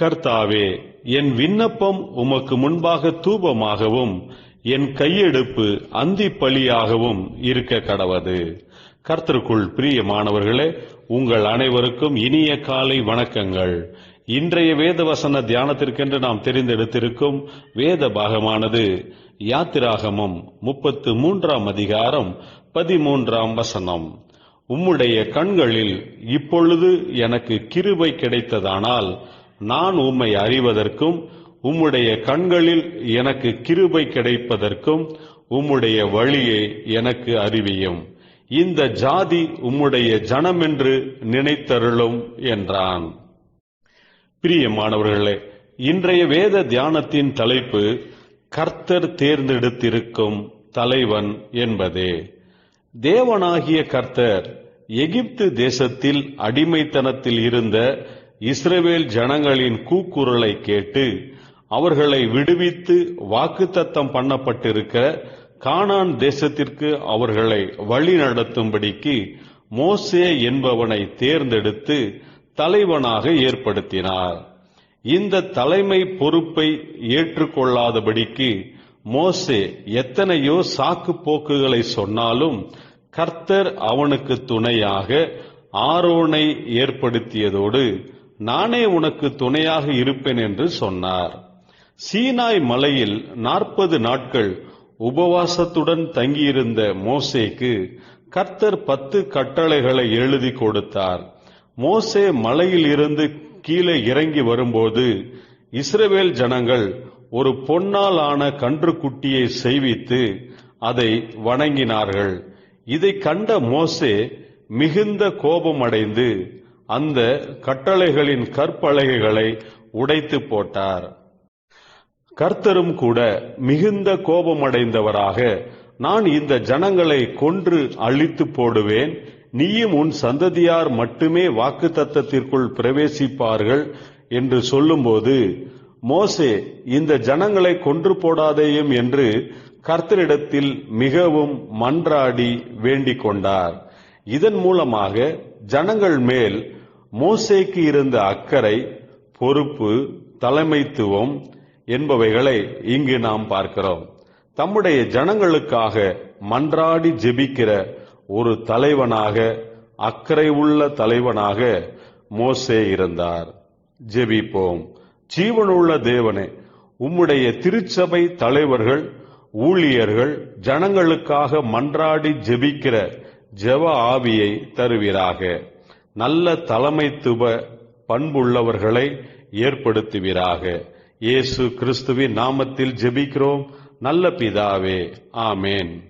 கர்த்தாவே என் விண்ணப்பம் உமக்கு முன்பாக தூபமாகவும் என் கையெடுப்பு அந்தி பலியாகவும் இருக்க கடவது. கர்த்தருக்குள் பிரியமானவர்களே உங்கள் அனைவருக்கும் இனிய காலை வணக்கங்கள். இன்றைய வேத வசன தியானத்திற்கென்று நாம் தெரிந்தெடுத்திருக்கும் வேத பாகமானது யாத்திராகமம் முப்பத்து மூன்றாம் அதிகாரம் பதிமூன்றாம் வசனம். உம்முடைய கண்களில் இப்பொழுது எனக்கு கிருபை கிடைத்ததானால் நான் உம்மை அறிவதற்கும் உம்முடைய கண்களில் எனக்கு கிருபை கிடைப்பதற்கும் உம்முடைய வழியை எனக்கு அறிவியும். இந்த ஜாதி உம்முடைய ஜனம் என்று நினைத்தருளும் என்றான். பிரியமானவர்களே இன்றைய வேத தியானத்தின் தலைப்பு கர்த்தர் தேர்ந்தெடுத்திருக்கும் தலைவன் என்பதே. தேவனாகிய கர்த்தர் எகிப்து தேசத்தில் அடிமைத்தனத்தில் இருந்த இஸ்ரவேல் ஜனங்களின் கூக்குரலை கேட்டு அவர்களை விடுவித்து வாக்குத்தத்தம் பண்ணப்பட்டிருக்க கானான் தேசத்திற்கு அவர்களை வழி நடத்தும்படிக்கு மோசே என்பவனை தேர்ந்தெடுத்து தலைவனாக ஏற்படுத்தினார். இந்த தலைமை பொறுப்பை ஏற்றுக்கொள்ளாதபடிக்கு மோசே எத்தனையோ சாக்கு போக்குகளை சொன்னாலும் கர்த்தர் அவனுக்கு துணையாக ஆரோனை ஏற்படுத்தியதோடு நானே உனக்கு துணையாக இருப்பேன் என்று சொன்னார். சீனாய் மலையில் நாற்பது நாட்கள் உபவாசத்துடன் தங்கியிருந்த மோசேக்கு கர்த்தர் பத்து கட்டளைகளை எழுதி கொடுத்தார். மோசே மலையில் இருந்து கீழே இறங்கி வரும்போது இஸ்ரவேல் ஜனங்கள் ஒரு பொன்னால் ஆன கன்றுக்குட்டியை செய்வித்து அதை வணங்கினார்கள். இதை கண்ட மோசே மிகுந்த கோபமடைந்து அந்த கட்டளைகளின் கற்பலகைகளை உடைத்து போட்டார். கர்த்தரும் கூட மிகுந்த கோபமடைந்தவராக நான் இந்த ஜனங்களை கொன்று அழித்து போடுவேன். நீயும் உன் சந்ததியார் மட்டுமே வாக்கு தத்தத்திற்குள் பிரவேசிப்பார்கள் என்று சொல்லும்போது மோசே இந்த ஜனங்களை கொன்று போடாதேயும் என்று கர்த்தரிடத்தில் மிகவும் மன்றாடி வேண்டிக் கொண்டார். இதன் மூலமாக ஜனங்கள் மேல் மோசேக்கு இருந்த அக்கறை பொறுப்பு தலைமைத்துவம் என்பவைகளை இங்கு நாம் பார்க்கிறோம். தம்முடைய ஜனங்களுக்காக மன்றாடி ஜெபிக்கிற ஒரு தலைவனாக அக்கறை உள்ள தலைவனாக மோசே இருந்தார். ஜெபிப்போம். ஜீவனுள்ள தேவனே உம்முடைய திருச்சபை தலைவர்கள் ஊழியர்கள் ஜனங்களுக்காக மன்றாடி ஜெபிக்கிற ஜெவ ஆவியை தருவீராக. நல்ல தலைமைத்துவ பண்புள்ளவர்களை ஏற்படுத்துவீராக. இயேசு கிறிஸ்துவின் நாமத்தில் ஜெபிக்கிறோம். நல்ல பிதாவே ஆமேன்.